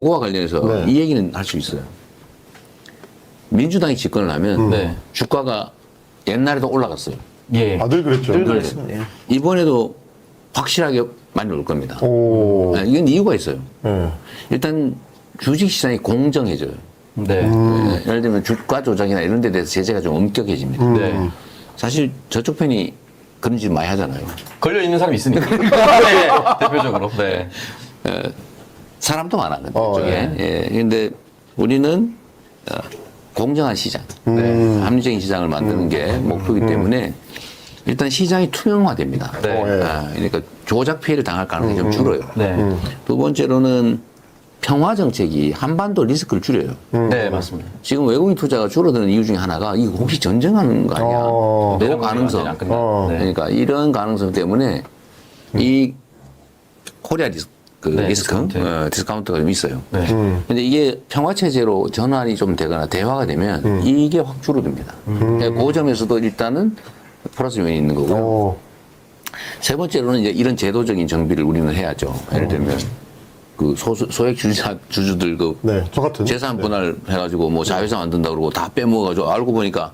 그거와 관련해서 네. 이 얘기는 할 수 있어요. 민주당이 집권을 하면 네. 주가가 옛날에도 올라갔어요. 예. 아들 그랬죠. 늘 네. 그랬습니다. 이번에도 확실하게 많이 올 겁니다. 오. 아, 이건 이유가 있어요. 네. 일단 주식 시장이 공정해져요. 네. 네, 예를 들면 주가 조작이나 이런 데 대해서 제재가 좀 엄격해집니다. 네. 사실 저쪽 편이 그런 짓 많이 하잖아요. 걸려 있는 사람이 있으니까. 네. 대표적으로. 네. 사람도 많아, 근데 어, 쪽에. 네. 예. 근데 우리는 어, 공정한 시장, 음. 네, 합리적인 시장을 만드는 게 목표이기 때문에 일단 시장이 투명화됩니다. 네. 어, 예. 아, 그러니까 조작 피해를 당할 가능성이 좀 줄어요. 네. 두 번째로는 평화 정책이 한반도 리스크를 줄여요. 네, 맞습니다. 지금 외국인 투자가 줄어드는 이유 중에 하나가 이거 혹시 전쟁하는 거 아니야? 어. 그 내란 가능성. 어. 네. 그러니까 이런 가능성 때문에 이 코리아 리스크, 그 네, 리스크, 디스카운트. 어, 디스카운트가 좀 있어요. 네. 근데 이게 평화 체제로 전환이 좀 되거나 대화가 되면 이게 확 줄어듭니다. 그러니까 그 점에서도 일단은 플러스 면이 있는 거고요. 오. 세 번째로는 이제 이런 제도적인 정비를 우리는 해야죠. 예를 들면 그 소수, 소액 주주자, 주주들 그 네. 저 같은. 재산 분할 해가지고 뭐 자회사 만든다 그러고 다 빼먹어가지고 알고 보니까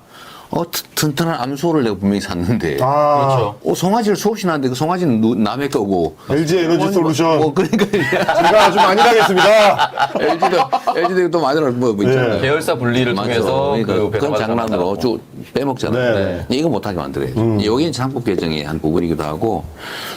어 튼- 튼튼한 암소를 내가 분명히 샀는데 아. 그렇죠. 어 송아지를 수없이 낳는데 그 송아지는 누- 남의 거고 LG 에너지 솔루션. 뭐 그러니까 제가 아주 많이 당했습니다. LG도 LG도 또 많이 뭐, 뭐 있잖아요. 네. 계열사 분리를. 통해서 그러니까 그 배송을 장난으로. 쭉 빼먹잖아요. 네, 네. 이거 못하게 만들어야죠. 여기는 상법 개정의 한 부분이기도 하고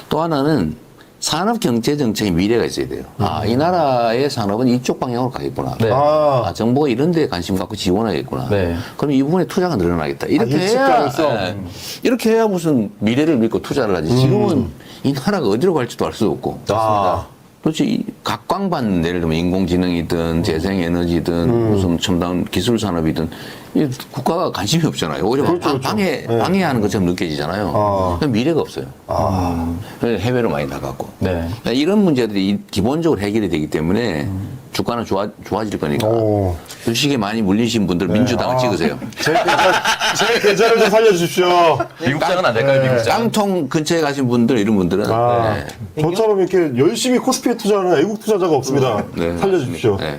또 하나는 산업 경제 정책의 미래가 있어야 돼요. 아, 이 나라의 산업은 이쪽 방향으로 가겠구나. 네. 아. 아, 정부가 이런 데 관심 갖고 지원하겠구나. 네. 그럼 이 부분에 투자가 늘어나겠다. 이렇게 아, 예측 해야, 가능성. 예, 이렇게 해야 무슨 미래를 믿고 투자를 하지. 지금은 이 나라가 어디로 갈지도 알 수 없고. 아. 도대체 이 각광받는 예를 들면 인공지능이든 재생에너지든 무슨 첨단 기술 산업이든 이 국가가 관심이 없잖아요. 오히려 그렇죠, 방- 그렇죠. 방해 네. 방해하는 것처럼 느껴지잖아요. 아. 그럼 미래가 없어요. 아. 그래서 해외로 많이 나갔고 네. 그러니까 이런 문제들이 이- 기본적으로 해결이 되기 때문에 주가는 좋아 좋아질 거니까 오. 주식에 많이 물리신 분들 민주당을 아. 찍으세요. 제 계좌, 제 계좌를 좀 살려주십시오. 미국장은 안 될까요, 미국장? 깡통 근처에 가신 분들 이런 분들은 아. 네. 저처럼 이렇게 열심히 코스피에 투자하는 애국 투자자가 없습니다. 네. 살려주십시오. 네.